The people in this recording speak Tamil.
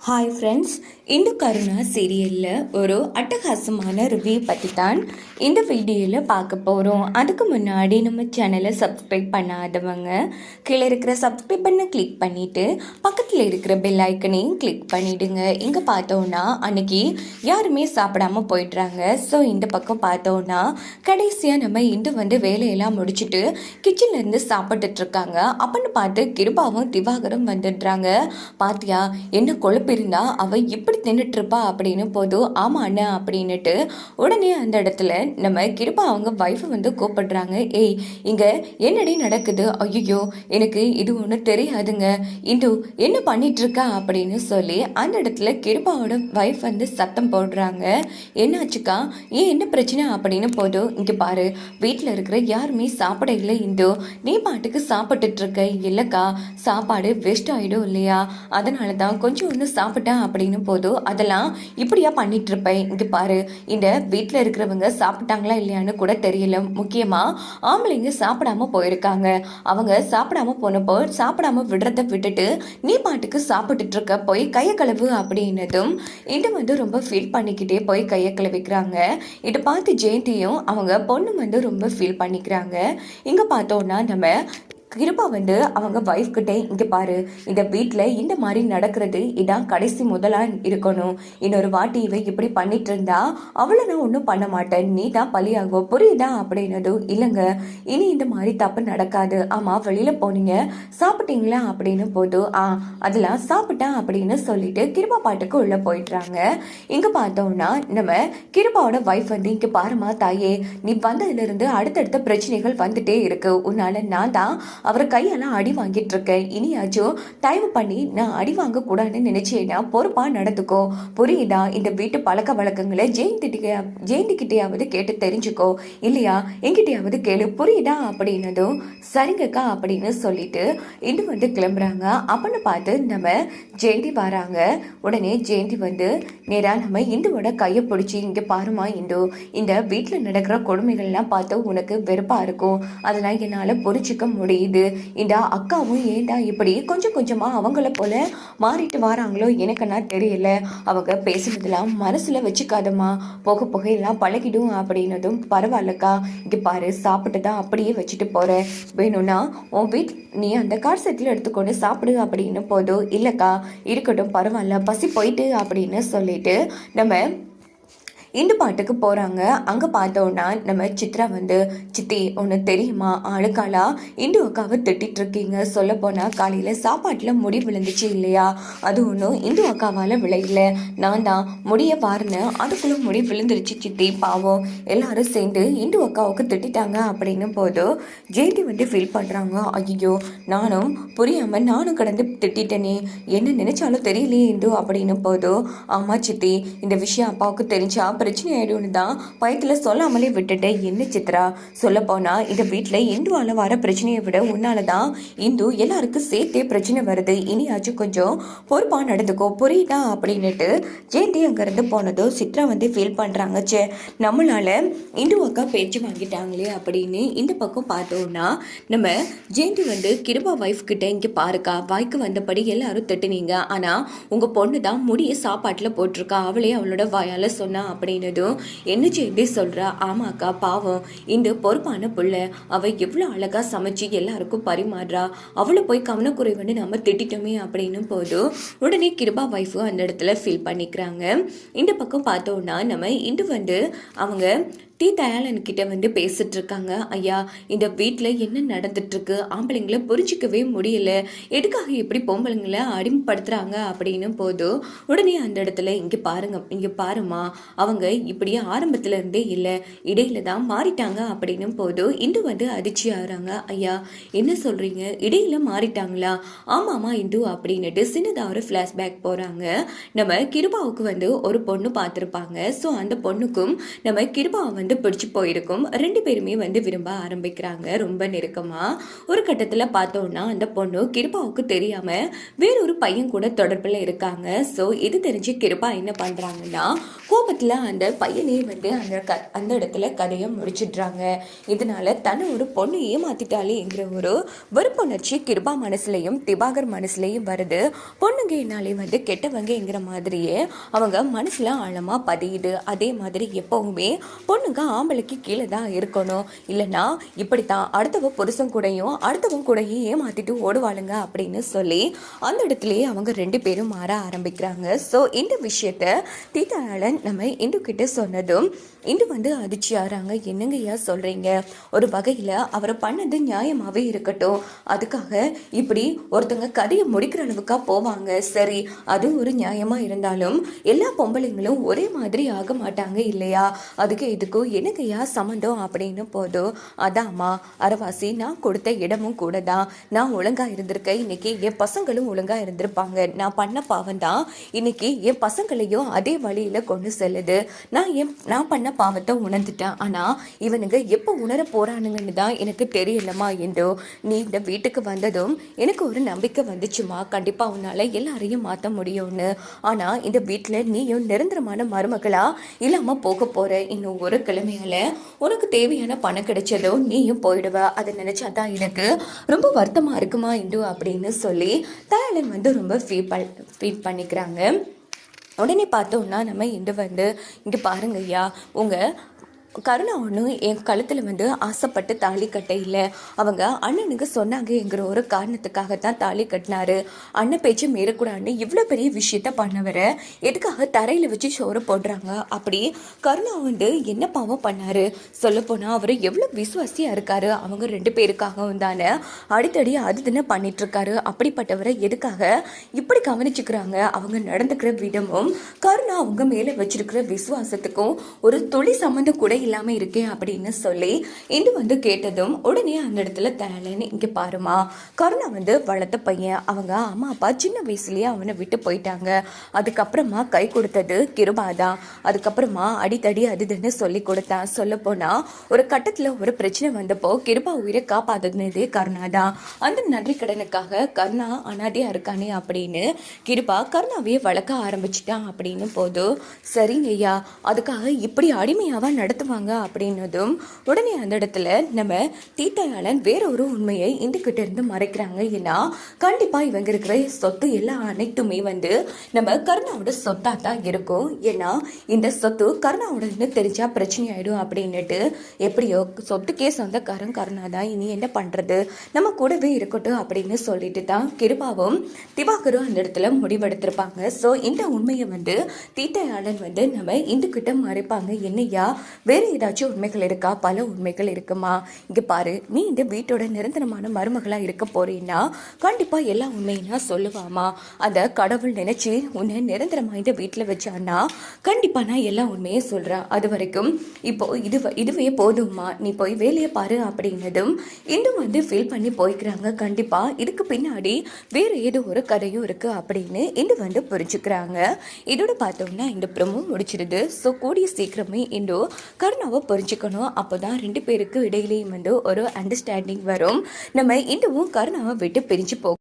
ஹாய் ஃப்ரெண்ட்ஸ் இந்த கருணா சீரியலில் ஒரு அட்டகாசமான ரிவ்யூ பற்றி தான் இந்த வீடியோவில் பார்க்க போகிறோம் அதுக்கு முன்னாடி நம்ம சேனலை சப்ஸ்கிரைப் பண்ணாதவங்க கீழே இருக்கிற சப்ஸ்கிரைப் பண்ண கிளிக் பண்ணிவிட்டு பக்கத்தில் இருக்கிற பெல் ஐக்கனையும் கிளிக் பண்ணிவிடுங்க இங்கே பார்த்தோன்னா அன்னைக்கு யாருமே சாப்பிடாம போயிடுறாங்க. ஸோ இந்த பக்கம் பார்த்தோன்னா கடைசியாக நம்ம இந்து வந்து வேலையெல்லாம் முடிச்சுட்டு கிச்சன்லேருந்து சாப்பிட்டுட்ருக்காங்க அப்படின்னு பார்த்து கிருபாவும் திவாகரும் வந்துடுறாங்க. பாத்தியா என்ன கொழுப்பு இருந்தா அவள் இப்படி தின்னுட்ருப்பா அப்படின்னு போதும் ஆமா அண்ணா அப்படின்னுட்டு உடனே அந்த இடத்துல நம்ம கிருபா அவங்க ஒய்ஃபை வந்து கூப்பிடுறாங்க. ஏய் இங்கே என்னடி நடக்குது? ஐயோ எனக்கு இது ஒன்று தெரியாதுங்க. இந்து என்ன பண்ணிட்டு இருக்கா அப்படின்னு சொல்லி அந்த இடத்துல கிருபாவோட ஒய்ஃப் வந்து சத்தம் போடுறாங்க. என்னாச்சுக்கா? ஏன் என்ன பிரச்சனை? அப்படின்னு போதும் இங்கே பாரு வீட்டில் இருக்கிற யாருமே சாப்பிட இல்லை இந்து. நீ பாட்டுக்கு சாப்பிட்டுட்டு இருக்க. இல்லைக்கா சாப்பாடு வேஸ்ட் ஆகிடும் இல்லையா? அதனால தான் கொஞ்சம் ஒன்று சாப்பிட்டேன் அப்படின்னு போதும் அதெல்லாம் இப்படியா பண்ணிட்டு இருப்பேன் இங்கே பாரு இந்த வீட்டில் இருக்கிறவங்க சாப்பிட்டாங்களா இல்லையான்னு கூட தெரியல. முக்கியமாக ஆம்பளைங்க சாப்பிடாம போயிருக்காங்க. அவங்க சாப்பிடாம போனப்போ சாப்பிடாம விடுறத விட்டுட்டு நீ பாட்டுக்கு சாப்பிட்டுட்டு இருக்க போய் கையை கழுவு அப்படின்னதும் இது வந்து ரொம்ப ஃபீல் பண்ணிக்கிட்டே போய் கையை கழுவிக்கிறாங்க. இதை பார்த்து ஜெயந்தியும் அவங்க பொண்ணு வந்து ரொம்ப ஃபீல் பண்ணிக்கிறாங்க. இங்கே பார்த்தோன்னா நம்ம கிருபா வந்து அவங்க ஒய்ஃப் கிட்டே இங்கே பாரு இந்த வீட்டில் இந்த மாதிரி நடக்கிறது இதான் கடைசி முதலா இருக்கணும். இன்னொரு வாட்டி இவை இப்படி பண்ணிட்டு இருந்தா அவளை நான் ஒன்றும் பண்ண மாட்டேன். நீ தான் பலியாகும் புரியுதா? அப்படின்னதும் இல்லைங்க இனி இந்த மாதிரி தப்பு நடக்காது. ஆமாம் வெளியில் போனீங்க. சாப்பிட்டீங்களா? அப்படின்னு போதும் ஆ அதெல்லாம் சாப்பிட்டேன் அப்படின்னு சொல்லிட்டு கிருபா பாட்டுக்கு உள்ளே போயிட்டுறாங்க இங்கே பார்த்தோம்னா நம்ம கிருபாவோட ஒய்ஃப் வந்து இங்கே பாருமா தாயே நீ வந்ததுலேருந்து அடுத்தடுத்த பிரச்சனைகள் வந்துட்டே இருக்கு. உன்னால நான் தான் அவர் கையெல்லாம் அடி வாங்கிட்டு இருக்கேன். இனியாச்சும் தயவு பண்ணி நான் அடி வாங்கக்கூடாதுன்னு நினைச்சேன்னா பொறுப்பா நடந்துக்கோ. புரியுதா? இந்த வீட்டு பழக்க வழக்கங்களை ஜெயந்திகிட்டே ஜெயந்திக்கிட்டையாவது கேட்டு தெரிஞ்சுக்கோ. இல்லையா? என்கிட்டயாவது கேளு. புரியுதா? அப்படின்னதும் சரிங்கக்கா அப்படின்னு சொல்லிட்டு இன்னும் வந்து கிளம்புறாங்க. அப்படின்னு பார்த்து நம்ம ஜெயந்தி வராங்க. உடனே ஜெயந்தி வந்து நேரா நம்ம இந்துவோட கையை பிடிச்சி இங்கே பாருமா இந்து. இந்த வீட்டில் நடக்கிற கொடுமைகள்லாம் பார்த்து உனக்கு வெறுப்பாக இருக்கும். அதெல்லாம் என்னால் புரிஞ்சிக்க முடியுது. இந்த அக்காவும் ஏன்டா இப்படி கொஞ்சம் கொஞ்சமாக அவங்கள போல மாறிட்டு வராங்களோ எனக்குன்னா தெரியல. அவங்க பேசுனதெல்லாம் மனசில் வச்சுக்காதம்மா. போக போக எல்லாம் பழகிடும் அப்படின்னதும் பரவாயில்லக்கா இங்கே பாரு சாப்பிட்டு தான் அப்படியே வச்சுட்டு போகிறேன் வேணும்னா உன் வீட் நீ அந்த கார் செட்டில் எடுத்துக்கொண்டு சாப்பிடு அப்படின்னு போதும் இல்லைக்கா இருக்கட்டும் பரவாயில்ல பசி போயிட்டு அப்படின்னு சொல்லிட்டு நம்ம இந்த பாட்டுக்கு போகிறாங்க அங்கே பார்த்தோன்னா நம்ம சித்ரா வந்து சித்தி ஒன்று தெரியுமா? ஆளுக்காலா இந்து அக்காவை திட்டிகிட்டு இருக்கீங்க சொல்ல போனால் காலையில் சாப்பாட்டில் முடி விழுந்துச்சு இல்லையா? அது ஒன்றும் இந்து அக்காவால் விளையில. நான் தான் முடிய பாருனேன். அதுக்குள்ளே முடி விழுந்துருச்சு சித்தி பாவம். எல்லாரும் சேர்ந்து இந்து அக்காவுக்கு திட்டிட்டாங்க அப்படின்னும் போது ஜெயந்தி வந்து ஃபீல் பண்ணுறாங்க ஐயோ நானும் புரியாமல் நானும் கடந்து திட்டிட்டேனே. என்ன நினைச்சாலும் தெரியலையே இந்து அப்படின்னும் போதோ ஆமாம் சித்தி இந்த விஷயம் அப்பாவுக்கு தெரிஞ்சா பிரச்சனை ஆயிடும்னு தான் பயத்தில் சொல்லாமலே விட்டுட்டேன் என்ன சித்ரா? சொல்லப்போனா இந்த வீட்டில் இந்துவால் வர பிரச்சனையை விட உன்னால தான் இந்து எல்லாருக்கும் சேர்த்தே பிரச்சனை வருது. இனியாச்சும் கொஞ்சம் பொறுப்பாக நடந்துக்கோ. புரியுதா? அப்படின்னுட்டு ஜெயந்தி அங்கேருந்து போனதும் சித்ரா வந்து ஃபீல் பண்ணுறாங்க சே நம்மளால இந்து அக்கா பேச்சு வாங்கிட்டாங்களே அப்படின்னு இந்த பக்கம் பார்த்தோம்னா நம்ம ஜெயந்தி வந்து கிருபா ஒய்ஃப் கிட்ட இங்கே பாருக்கா. வாய்க்கு வந்தபடி எல்லாரும் திட்டுனீங்க. ஆனால் உங்கள் பொண்ணு தான் முடிய சாப்பாட்டில் போட்டிருக்கா. அவளே அவளோட வாயால் சொன்னா அப்படின்னதும் என்ன ஜெயந்தி சொல்கிறா ஆமாக்கா பாவம். இந்த பொறுப்பான புள்ள அவ எவ்வளோ அழகாக சமைச்சு எல்லாருக்கும் பரிமாறுறா. அவளை போய் கவனக்குறைவுன்னு நம்ம திட்டமே அப்படின்னு போதும் உடனே கிருபா ஒய்ஃபும் அந்த இடத்துல ஃபீல் பண்ணிக்கிறாங்க. இந்த பக்கம் பார்த்தோன்னா நம்ம இன்று வந்து அவங்க டி தயாளன் கிட்ட வந்து பேசிட்டு இருக்காங்க ஐயா இந்த வீட்டில் என்ன நடந்துட்டு இருக்கு ஆம்பளைங்களை புரிஞ்சிக்கவே முடியல. எதுக்காக எப்படி பொம்பளைங்களை அடிமைப்படுத்துறாங்க அப்படின்னு போதும் உடனே அந்த இடத்துல இங்கே பாருங்க இங்கே பாருமா அவங்க இப்படியே ஆரம்பத்துல இருந்தே இல்லை இடையில தான் மாறிட்டாங்க அப்படின்னு போதும் இந்து வந்து அதிர்ச்சி ஆகுறாங்க. ஐயா என்ன சொல்றீங்க? இடையில மாறிட்டாங்களா? ஆமாமா இந்து அப்படின்னுட்டு சின்னதாக ஒரு ஃப்ளாஷ்பேக் போகிறாங்க நம்ம கிருபாவுக்கு வந்து ஒரு பொண்ணு பார்த்துருப்பாங்க. ஸோ அந்த பொண்ணுக்கும் நம்ம கிருபாவை வந்து பிடிச்சி போயிருக்கும். ரெண்டு பேருமே வந்து விரும்ப ஆரம்பிக்கிறாங்க. ரொம்ப நெருக்கமாக ஒரு கட்டத்தில் பார்த்தோன்னா அந்த பொண்ணு கிருபாவுக்கு தெரியாமல் வேறொரு பையன் கூட தொடர்பில் இருக்காங்க. ஸோ இது தெரிஞ்சு கிருபா என்ன பண்ணுறாங்கன்னா கோபத்தில் அந்த பையனே வந்து அந்த க அந்த இடத்துல கதையை முடிச்சிடுறாங்க. இதனால தன்னை ஒரு பொண்ணு ஏமாத்திட்டாலேங்கிற ஒரு வெறுப்புணர்ச்சி கிருபா மனசுலையும் திபாகர் மனசுலையும் வருது. பொண்ணுங்க என்னாலே வந்து கெட்டவங்கங்கிற மாதிரியே அவங்க மனசுல ஆழமா பதியுது. அதே மாதிரி எப்பவுமே பொண்ணுங்க ஆம்பளைக்கு கீழே தான் இருக்கணும். இல்லைன்னா இப்படித்தான் அடுத்தவ புருஷன் கூடயும் அடுத்தவன் கூடயும் ஏமாத்திட்டு ஓடுவாளுங்க அப்படின்னு சொல்லி அந்த இடத்துலயே அவங்க ரெண்டு பேரும் மாற ஆரம்பிக்கிறாங்க. ஸோ இந்த விஷயத்த தீதாளன் நம்ம இந்து கிட்ட சொன்னதும் இந்து வந்து அதிர்ச்சி ஆறாங்க என்னங்கய்யா சொல்கிறீங்க சொல்றீங்க? ஒரு வகையில் அவரை பண்ணது நியாயமாகவே இருக்கட்டும். அதுக்காக இப்படி ஒருத்தங்க கதையை முடிக்கிற அளவுக்கா போவாங்க. சரி அது ஒரு நியாயமாக இருந்தாலும் எல்லா பொம்பளைங்களும் ஒரே மாதிரி ஆக மாட்டாங்க இல்லையா? அதுக்கு இதுக்கும் எனக்கையா சம்மந்தம் அப்படின்னு போதும் அதாம்மா அரவாசி நான் கொடுத்த இடமும் கூட தான் நான் ஒழுங்காக இருந்திருக்கேன். இன்னைக்கு என் பசங்களும் ஒழுங்காக இருந்திருப்பாங்க. நான் பண்ண பாவம் தான் இன்னைக்கு என் பசங்களையும் அதே வழியில் கொண்டு செல்லுது. நான் என் நான் பண்ண பாவத்தை உணர்ந்துட்டேன். ஆனால் இவனுங்க எப்போ உணர போகிறானுங்கன்னு தான் எனக்கு தெரியலம்மா என்றோ நீ இந்த வீட்டுக்கு வந்ததும் எனக்கு ஒரு நம்பிக்கை வந்துச்சுமா கண்டிப்பாக உன்னால் எல்லாரையும் மாற்ற முடியும்னு. ஆனால் இந்த வீட்டில் நீயும் நிரந்தரமான மருமகளாக இல்லாமல் போக போகிற இன்னும் ஒரு கிழமையால உனக்கு தேவையான பணம் கிடைச்சதோ நீயும் போயிடுவ. அதை நினைச்சாதான் எனக்கு ரொம்ப வருத்தமா இருக்குமா இண்டு அப்படின்னு சொல்லி தயாளன் வந்து ரொம்ப ஃபீல் பண் ஃபீல் பண்ணிக்கிறாங்க. உடனே பார்த்தோம்னா நம்ம இன்று வந்து இங்கே பாருங்க ஐயா உங்கள் கருணா ஒன்று என் கழுத்தில் வந்து ஆசைப்பட்டு தாலி கட்ட இல்லை. அவங்க அண்ணனுக்கு சொன்னாங்கங்கிற ஒரு காரணத்துக்காக தான் தாலி கட்டினாரு. அண்ணன் பேச்சு மீறக்கூடாதுன்னு இவ்வளோ பெரிய விஷயத்த பண்ணவரை. எதுக்காக தரையில் வச்சு சோறு போடுறாங்க? அப்படி கருணா வந்து என்ன பாவம் பண்ணாரு? சொல்லப்போனால் அவர் எவ்வளோ விசுவாசியாக இருக்காரு. அவங்க ரெண்டு பேருக்காகவும் தானே. அடித்தடி அது தினம் பண்ணிகிட்ருக்காரு அப்படிப்பட்டவரை எதுக்காக இப்படி கவனிச்சுக்கிறாங்க? அவங்க நடந்துக்கிற விதமும் கருணா அவங்க மேலே வச்சிருக்கிற விசுவாசத்துக்கும் ஒரு துளி சம்மந்தம் கூட இல்லாமல் இருக்கேன் அப்படின்னு சொல்லி இந்து வந்து கேட்டதும் உடனே அந்த இடத்துல தேலன்னு இங்கே பாருமா. கருணா வந்து வளர்த்த பையன் அவங்க அம்மா அப்பா சின்ன வயசுலேயே அவனை விட்டு போயிட்டாங்க. அதுக்கப்புறமா கை கொடுத்தது கிருபா தான் அதுக்கப்புறமா அடித்தடி அது இதுன்னு சொல்லி கொடுத்தான் சொல்ல ஒரு கட்டத்தில் ஒரு பிரச்சனை வந்தப்போ கிருபா உயிரை காப்பாத்துனதே கருணா தான் அந்த நன்றி கடனுக்காக கருணா அனாதையாக இருக்கானே அப்படின்னு கிருபா கருணாவையே வளர்க்க ஆரம்பிச்சிட்டான் அப்படின்னு போதும் சரிங்க ஐயா அதுக்காக இப்படி அடிமையாவா வாங்க அப்படின்னதும் உடனே அந்த இடத்துல நம்ம தீட்டையாளன் வேற ஒரு உண்மையை இந்த கிட்ட இருந்து மறைக்கிறாங்க. ஏன்னா கண்டிப்பா இவங்க இருக்கிற சொத்து எல்லா அனைத்துமே வந்து நம்ம கருணாவோட சொத்தா தான் இருக்கும். ஏன்னா இந்த சொத்து கருணாவோடன்னு தெரிஞ்சா பிரச்சனை ஆயிடும் அப்படின்னுட்டு எப்படியோ சொத்துக்கே சொந்தக்காரன் கருணா தான். இனி என்ன பண்றது? நம்ம கூடவே இருக்கட்டும் அப்படின்னு சொல்லிட்டு தான் கிருபாவும் திவாகரும் அந்த இடத்துல முடிவெடுத்திருப்பாங்க. ஸோ இந்த உண்மையை வந்து தீட்டையாளன் வந்து நம்ம இந்து கிட்ட மறைப்பாங்க. என்னையா? வேற ஏதாச்சும் உண்மைகள் இருக்கா? பல உண்மைகள் இருக்குமா? இங்க பாரு நீ இந்த வீட்டோட நிரந்தரமான மருமகளா இருக்க போறீன்னா கண்டிப்பா எல்லா உண்மையும் நான் சொல்லுவாமா அந்த கடவுள் நினைச்சு உன்னை நிரந்தரமாக இந்த வீட்டில் வச்சான்னா கண்டிப்பா நான் எல்லா உண்மையும் சொல்றேன். அது வரைக்கும் இப்போ இது இதுவே போதும்மா. நீ போய் வேலையை பாரு அப்படின்னதும் இன்னும் வந்து ஃபீல் பண்ணி போய்க்கிறாங்க. கண்டிப்பா இதுக்கு பின்னாடி வேற ஏதோ ஒரு கதையும் இருக்கு அப்படின்னு இன்னும் வந்து புரிஞ்சுக்கிறாங்க. இதோட பார்த்தோம்னா இந்த ப்ரமோ முடிச்சிருது. ஸோ கூடிய சீக்கிரமே இந்த கருணாவை புரிஞ்சுக்கணும். அப்போதான் ரெண்டு பேருக்கு இடையிலேயும் வந்து ஒரு அண்டர்ஸ்டாண்டிங் வரும். நம்ம இன்னமும் கருணாவை விட்டு பிரிஞ்சு போகும்.